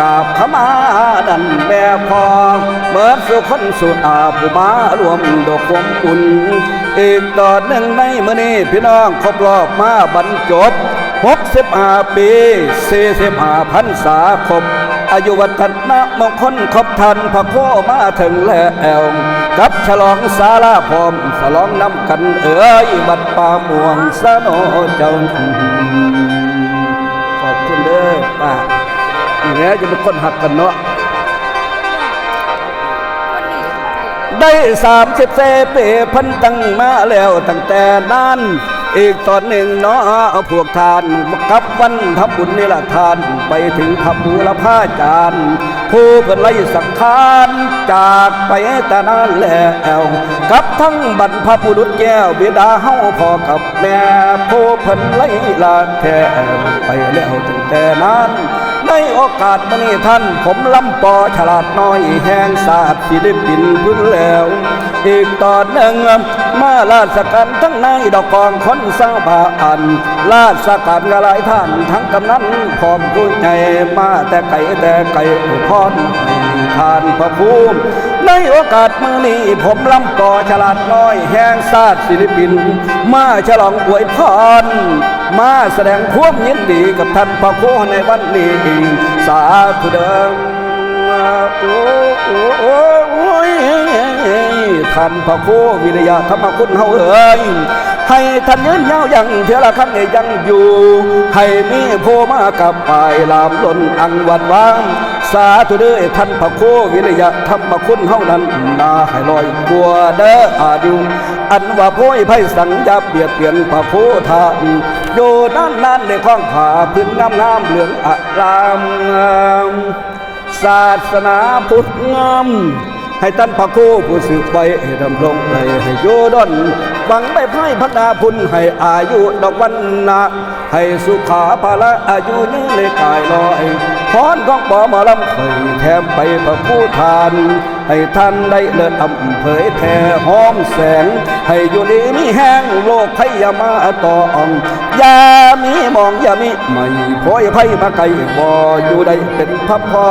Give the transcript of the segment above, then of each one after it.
กราบขมาดันแม่พอเมื่อสุคนสุดอาผู้มารวมดอกความอุ่นอีกตอนหนึ่งในมื้อนี้พี่น้องครบรอบมาบรรจบ65ปี45พันษาครบอายุวัฒนะมงคลครบทันพระโคมาถึงแล้วกับฉลองสาลาพร้อมฉลองน้ำกันเอ๋ยบัดป่าม่วงสโนเจ้าขอบคุณเด้อป้า นี่แหละจะเป็นคนหักกันเนาะได้สามสิบเซเปพันตั้งมาแล้วตั้งแต่นั้นอีกตอนหนึ่งเนาะเอาพวกทานกับวันทำบุญนี่ละทานไปถึงทำบูรพาจารย์ผู้เพิ่นไล่สังขารจากไปแต่นั้นแล้วกับทั้งบรรพบุรุษแก้วบิดาเฮาพ่อกับแม่ผู้เพิ่นไล่ลาแท้ไปแล้วตั้งแต่นั้น ในโอกาสมนี้ท่าน ผมลำปอฉลาดน้อยแห่งศาสตร์ศิลปินพื้นแล้ว อีกตอนหนึ่งมาลาชการทั้งในดอกกองคนสร้างบาอัน ลาชการกหลายท่านทั้งกำนันพร้อมผู้ใหญ่มาแต่ไก่แต่ไก่อุพรทานพระภูมิในโอกาสมื้อนี้ผมลำปอฉลาดน้อยแห่งศาสตร์ศิลปิน มาฉลองอวยพร มาแสดงความยินดีกับท่านพระโคในวันนี้สาธุเดิมโอ้โอ้โอ้ยท่านพระโควิริยะธรรมคุณเฮาเอ้ยให้ท่านยืนยาวยังเทละครั้งยังอยู่ ให้มีโพมากับปลายลามล้นอังวัดวางสาธุเด้อท่านพระโควิริยะธรรมคุณเฮานั้นนาให้ลอยกลัวเด้ออาดิวอันว่าโพยไพสังจะเบียดเปลี่ยนพระโคทาน อยู่ด้านนั้นในข้องผาพื้นงามงามเหลืองอารามงามศาสนาพุทธงามให้ท่านพระครูผู้สืบไปให้ดำรงไปให้โยดนบังไม่ไพ่พัฒนาพุนให้อายุดอกวันนาให้สุขาภาละอายุยืนเลยกายลอยพรของปอมาลำเคยแถมไปพระผู้ทาน ให้ท่านได้เลิศอำเผยแผ่หอมแสง ให้อยู่ดีมีแห้งโลกไพยามาต่ออ่องอย่ามีมองอย่ามีไม่พอยไพมาไกลบ่อยู่ได้เป็นพับพอ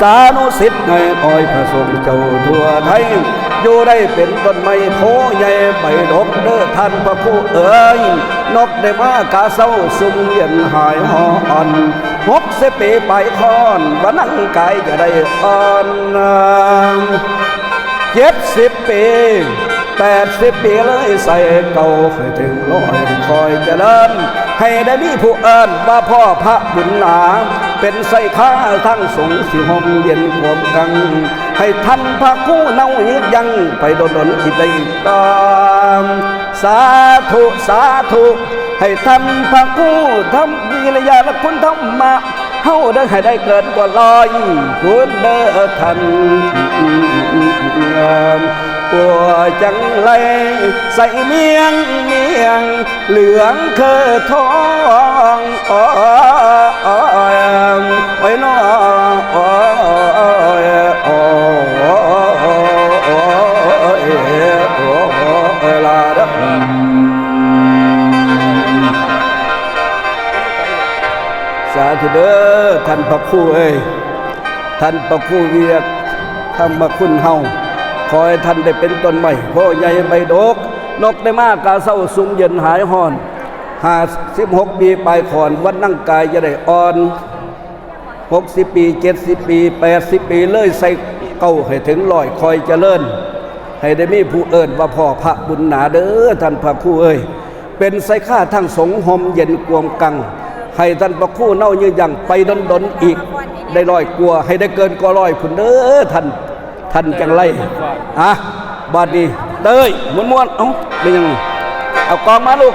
สานุสิทธิ์ในอ้อยพระสงฆ์เจ้าทั่วไทยอยู่ได้เป็นต้นไม้โพใหญ่ใบดกเด้อท่านพระผู้เอ๋ยนกได้มากาเศร้าสุมเย็นหายหอน หกสิบปีไปคอนวันนั่งกายจะได้อ่อนเจ็ดสิบปีแปดสิบปีเลยใส่เก่าให้ถึงร้อยคอยจะเจริญให้ได้มีผู้เอิญว่าพ่อพระบุญหนาเป็นใส่ข้าทั้งสงสิหอมเย็นขวมกัง ให้ท่านพระผู้เน่ายืดยังไปโดนดนอีกได้ตาม สาธุ สาธุ ให้ท่านพระผู้ทำวิริยาและคุณธรรมะเฮาได้ให้ได้เกิดกว่าลอยคุณเด้อท่านปัวจังไรใส่เมียงเมียง เหลืองเคือทองอ้อยน้อ สาธุเด้อท่านพระครูเอ้ยท่านพระครูเวียกธรรมคุณเฮาขอให้ท่านได้เป็นต้นใหม่โพใหญ่ใบดก นกได้มากกาเศร้าสุงเย็นหายหอนห้าสิบหกปีปลายขอนวันนั่งกายจะได้อ่อนหกสิบปีเจ็ดสิบปีแปดสิบปีเลยใส่เก้าให้ถึงลอยคอยเจริญ ให้ได้มีผู้เอิญว่าพ่อพระบุญหนาเด้อท่านพระครูเอ้ยเป็นไสข้าทั้งสงหมเย็นกวมกัง ให้ท่านพระครู่เน่ายืนยังไปดนดนๆอีก ได้ร้อยกลัว ให้ได้เกินกว่าร้อยคุณเด้อท่านท่านจังไรอะบาดนี้เต้ยม้วนม้วนๆเอ้าเป็นยังไงเอากองมาลูก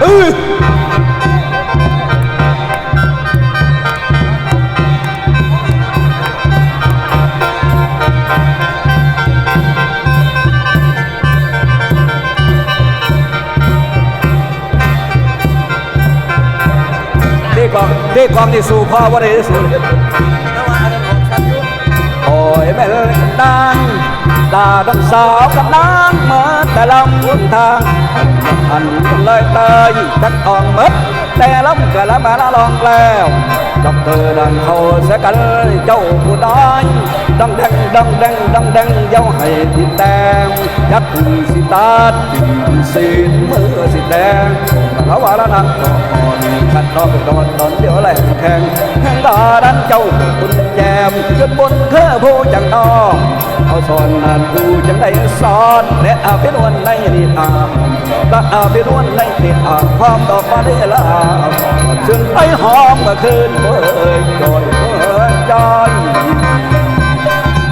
เอ้ย รีกองที่สู่พ่อว่าได้สู่โอ้ยแม่เลยกันนางดาดังสาวกับนางมาแต่ลำทางอันเลยเตยจักอ่องมดแต่ลำกะละมาละลองแล้ว กับเธอดังเขาเสียกันเลยเจ้าผู้น้อยดังแดงดังแดงดังแดงเย้าให้ที่แดงยักษ์สิตา เอาสอนนานกูจังได้สอนและอาเป็นวันในนิทานและอาเป็นวันในนิทานความดอกมาได้ลาจึงไปหอมเมื่อคืนเอ่ยจอยเอ้ยจอย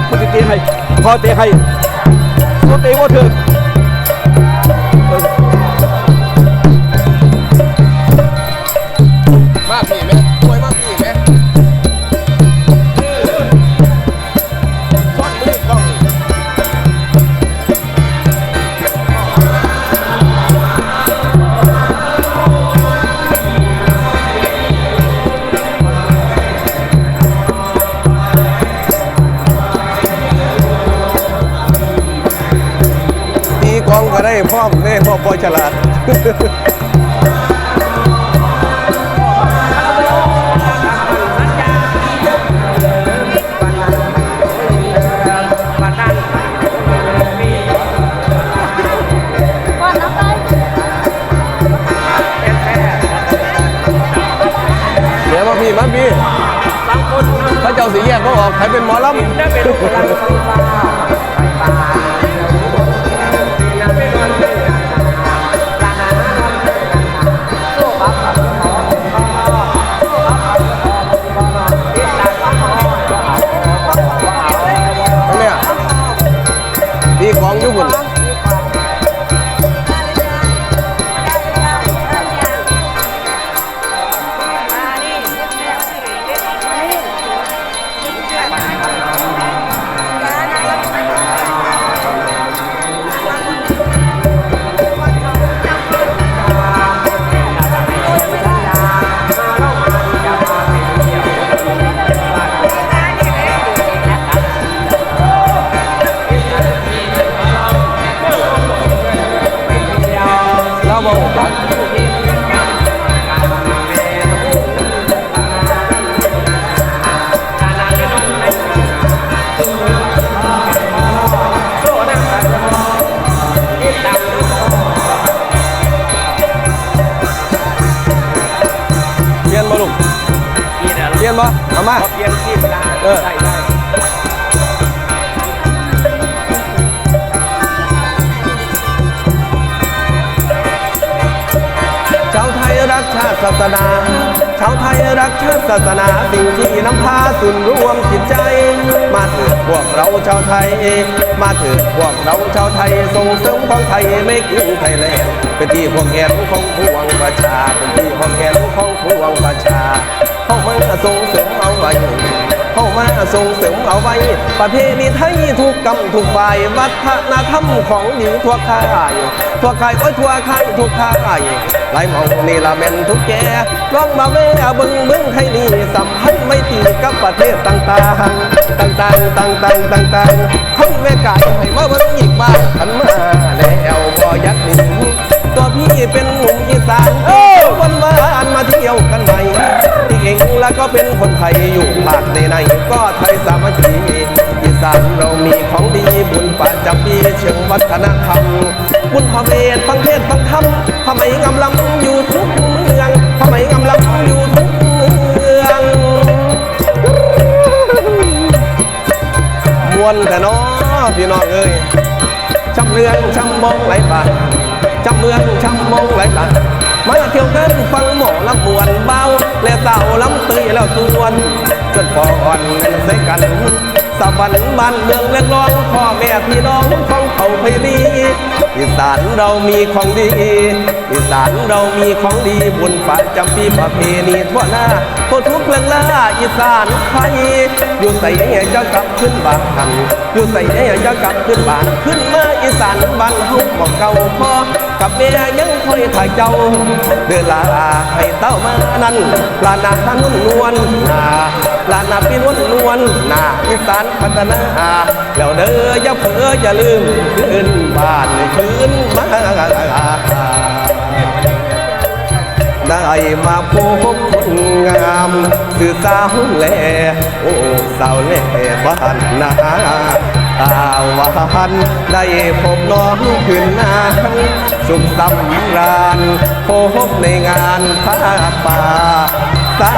พอตีให้พอเตีให้สุดตีว่าถึง พร้อมแน่พ่อปอยฉลาดก่อนน้ำไปเดี๋ยวมาพี่มาพี่พระเจ้าสีแยกเขาออกใครเป็นหมอลำาติศาสนา ชาวไทยรักชาติศาสนาสิ่งที่นำพาสุนรวมจิตใจ มาเถิดพวกเราชาวไทย มาเถิดพวกเราชาวไทยส่งเสริมของไทยไม่กินไทยแลนด์เป็นที่พวกแขนของพวงประชา เป็นที่พวกแขนของพวงประชาเข้ามาส่งเสริมเอาไว้ เข้ามาส่งเสริมเอาไว้ ประเพณีไทยทุกกำทุกฝ่ายวัฒนธรรมของหญิงทั่วค่ายทั่วค่ายโอ้ยทั่วค่ายทุกค่ายหลายหมองนี่ละแม่นทุกแก่ลองมาแว่เบิ่งเมืองไทยนี่สัมพันธ์ไม่ตีกับประเทศต่างๆ ต่างๆ ต่างๆ ต่างๆคนแม่กายให้มาเบิ่งอีกบ้างขันมาแล้วบ่อยักหนีตัวพี่เป็นหนุ่มอีสานเออวันวานมาเที่ยวกันใหม่ ที่งแล้วก็เป็นคนไทยอยู่ภาคในในก็ไทยสามัคคีอีสานเรามีของดีบุญประจำปีเชิงวัฒนธรรม บุญพระเวทฟังเทศฟังธรรมพระไมงำลำอยู่ทุกเมืองพระไมงำลำอยู่ทุกเมืองมวนแต่น้อพี่น้องเอ้ยจำเรืองจำมองไหลบาทจำเมืองจำมองไหลบา มาเที่ยวกันฟังหมอลำบวนเบาและเสาลำตื้อแล้วส่วนจนพออ่อนเล่นใส่กันสวรรค์บ้านเมืองเล็กร้องพ่อแม่พี่น้องของเขาไพรี อีสานเรามีของดี อีสานเรามีของดีบุญฝ่ายจำปีประเพณีทั่วหน้าทั่วทุกเรื่องล่าอีสานไทยอยู่ใส่ให้เจ้ากลับขึ้นบ้านอยู่ใส่ให้เจ้ากลับขึ้นบ้านขึ้นมาอีสานบ้านเฮาบอกเก่าพ่อกับแม่ยังคอยถ่ายเจ้า เดินลาให้เต้ามานั้นลานาฮันนวลนาลานาพี่นวลนวลนาอีสานพัฒนา แล้วเด้ออย่าเผลออย่าลืมขึ้นบ้านขึ้นมาได้มาพบคนงามคือสาวแล่โอ้สาวแล่บ้านนาตาวานได้พบน้องขึ้นนางสุขสำราญพบในงานผ้าป่าสา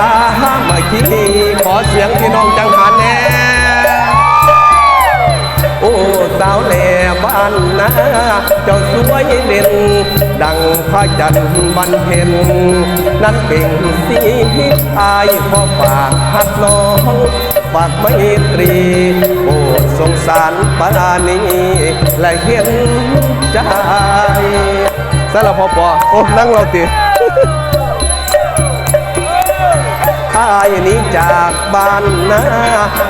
มัคคีขอเสียงพี่น้องจังหา บ้านนาเจ้าสวยเด่นดังพระจันทร์บันเพ็ญนั้นเป็นสีอายขอฝากหักน้องฝากไม่ตรีโอ้สงสารปรานีและเห็นใจสารพอปอโอ้นั่งเราติอายนี้จากบ้านนา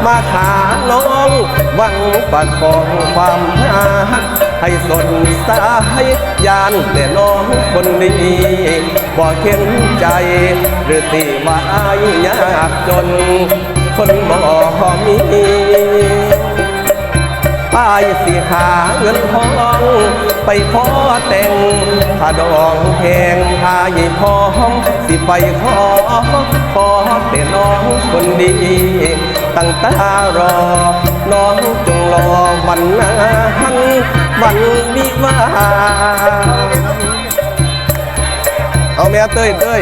มาหาน้อง วังประคองความหาให้สนสายยานแต่น้องคนนี้บ่เข็นใจ หรือติว่าอายยากจน คนบ่มีอายสิหาเงินทองไปขอแต่ง ถ้าดองแพงอายพร้อมสิไปขอขอแต่น้องคนดี ตั้งตารอ น้องจงรอวันนั้นวันวิวาเอาแม่เต้ยเต้ย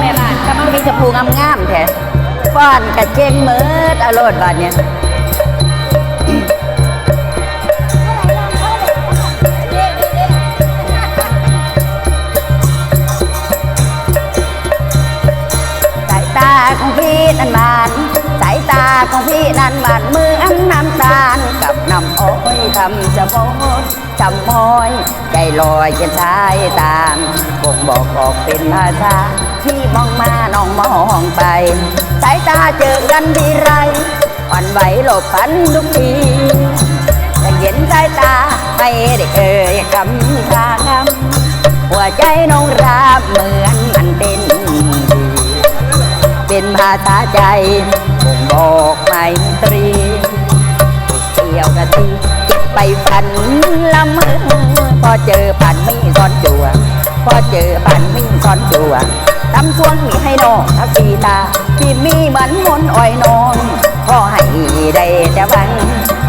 แม่บ้านก็มังมีชมพูงามๆแท้ป้อนกระเจงเมิดอรรถบาดเนี่ย ของพี่นั้นบานสายตาของพี่นั้นบานมืออันน้ำตาลกับน้ำอ้อยทำจะโมดจำมอยใจลอยเย็นสายตามบ่งบอกออกเป็นภาษาที่มองมาน้องมองไป สายตาเจอกันทีไรอ่อนไหวหลบฝันทุกทีจะเห็นสายตาไม่ได้เอ่ยคำคาคำหัวใจน้องราบเหมือน เป็นภาษาใจบ่งบอกไมตรีเกี่ยวกันทีเก็บไปฝันละเมอพอเจอผ่านมีซ้อนจัวพอเจอผ่านมีซ้อนจัวตำสวงมีให้นองทักสีตาที่มีมือนมนอ่อยนอนขอให้ได้แต่วัน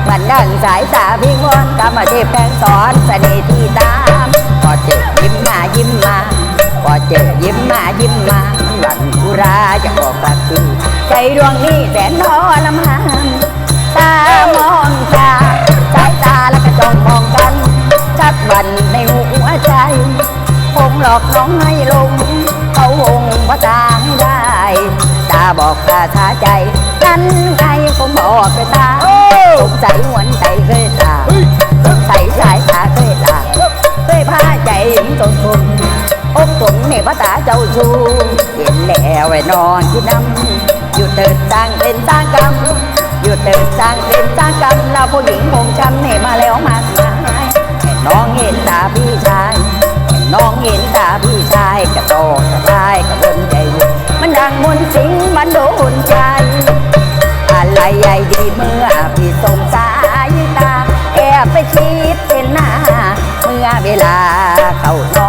มันดังสายตาพิงวอนกรรมเทพแพงสอนเสน่ห์ที่ตามพอเจอยิ้มมายิ้มมาพอเจอยิ้มมายิ้มมา หลันกุราจะบอกรักทีใจดวงนี้แสนทรมานตามองตาสายตาแล้วก็จ้องมองกันชักบันในหัวใจ คงหลอกน้องให้ลง เขาวงภาษาให้ได้ ตาบอกภาษาใจ นั้นไงคงบอกไปตาสงสัยหวนใจเคยตาสงสัยสายตาเคยตาเคยพาใจยิ้มจนทุน อกตุนในภาษาเจ้าชูเห็นแล้วไว้นอนที่น้ำอยู่เติดสร้างเป็นสร้างกรรมอยู่เติดสร้างเป็นสร้างกรรมเราผู้หญิงคงช้ำให้มาแล้วมากมายแต่น้องเห็นตาพี่ชายแต่น้องเห็นตาพี่ชายกระโตกกระพายกระวนใจ มันดังมนสิงมันโดนใจ อะไรใหญ่ดีเมื่อพี่สงสายตา แอบไปคิดเป็นหน้า เมื่อเวลาเข้านอน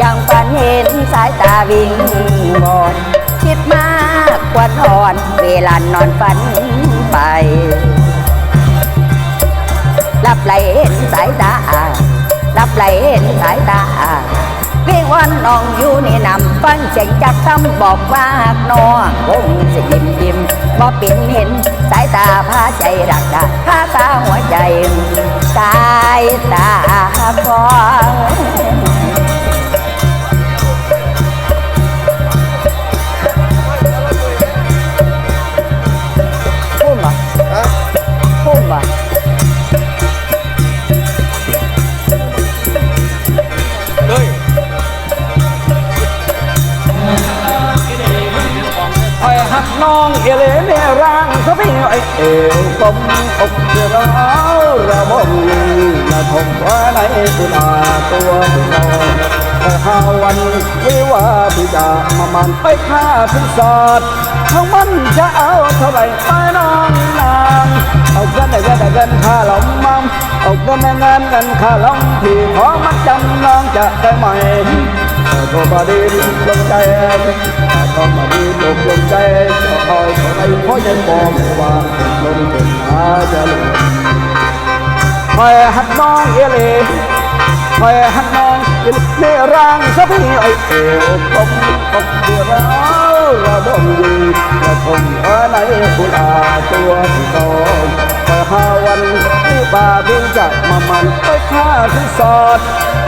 ยังฝันเห็นสายตาวิ่งบอนคิดมากกว่าทอนเวลานอนฝันไปหลับไหลเห็นสายตาหลับไหลเห็นสายตาเพียงวันน้องอยู่นี่นำฟังเสียงจากคำบอกว่ากน้องคงจะยิ้มยิ้มบ่เป็นเห็นสายตาพาใจรักดาพาตาหัวใจ สายตาคอย นาทมว่าในตุลาตัวพี่น้องแต่ห้าวันวิวาพี่จะมามันไปฆ่าพิศาจทั้งมันจะเอาเท่าไหร่ไปน้องนางเอาเงินได้เงินได้เงินค่าหลอมมัมเอาเงินได้เงินกันค่าหลอมพี่ขอมัดจำน้องจะได้ไหมก็มาดีลงใจก็มาดีตกลงใจจะคอยขอให้พ่อยังบอกว่าลมเป็นหาจะลง คอยหักน้องเอเลคอยหักน้องเอเลในร่างสะพี่ไอเอวกบกบเดือดร้าวระบมดีระทมอะไรกุลาตัวที่สองคอยหาวันที่ป่าเพิ่งจะมามันไปฆ่าที่สอด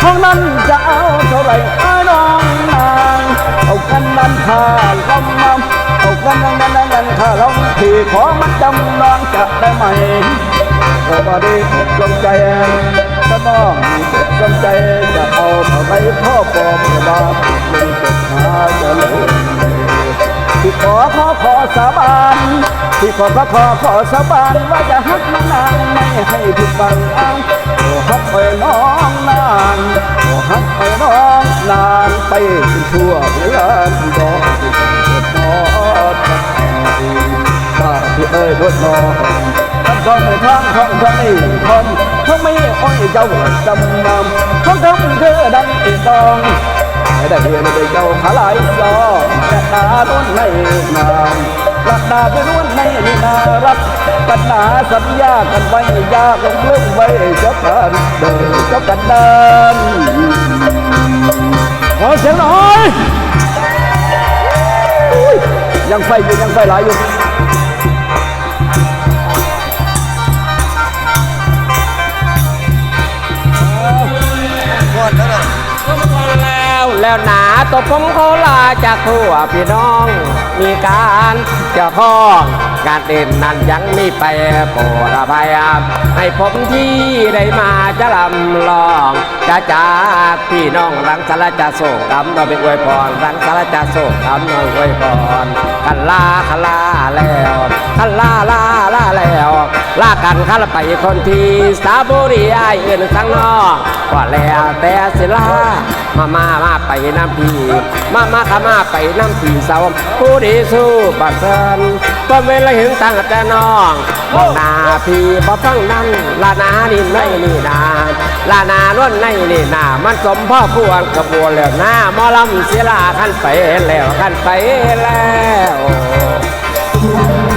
ห้องนั้นจะเอาเท่าไรไอ้น้องนางเอากันนั้นค่าลำนำเอากันนั้นนั้นนั้นค่าลำที่ขอมัดจำนองจะได้ไหม โอ้บาดีตกลงใจถ้าน้องตกลงใจจะเอาท่าไหร่พ่อปอมจะมาไม่ตกหาจะเลยที่ขอขอขอสาบานที่ขอขอขอขอสาบานว่าจะฮักนานไม่ให้ผิดบังอ้างโอ้ฮักไปน้องนานโอ้ฮักไปน้องนานไปจนทั่วเวลาดอก องทางทั้งทั้งนี้คนไม่อ้อยเจ้าจำนำทั้งทั้งเธอดังอีตองให้ได้เรียนได้เจ้าขาลายซอจะดาล้วนในนามรักดาไปล้วนในนี่นารักปัญหาสัญญากันไว้ยากลงเรื่องไว้เจ้ากันเดินเจ้ากันเดินขอเสียงหน่อยยังไฟอยู่ยังไฟหลายอยู่ ตัวผมขอลาจากทั่วพี่น้อง มีการเจะข้องการเด่นนั้นยังไม่ไปโปรดอภัยให้ผมที่ได้มาจะลำลอง จะจาพี่น้องรังสารจะโศกกำเราเป็นอวยพรรังสารจะโศกกำเราอวยพรกันลาคลาแล้วคันลาลาลาแล้วลากันคันไปคนที่สาบุรีไอายเอื่นสังนอกก็แล้วแต่สิลามามามาไปน้ำพีมามาขามาไปน้ำพีเสาผู้ดีสู้บัดเซินก็เวลาเห็นตั้งแต่น้อง น้าพี่บ่ฟังนั่นลานานี่ในนี่นาลานาล้วนในนี่นามันสมพ่อควรกระบวนแล้วหน้ามอลำเสียลาขั้นไปแล้วขั้นไปแล้ว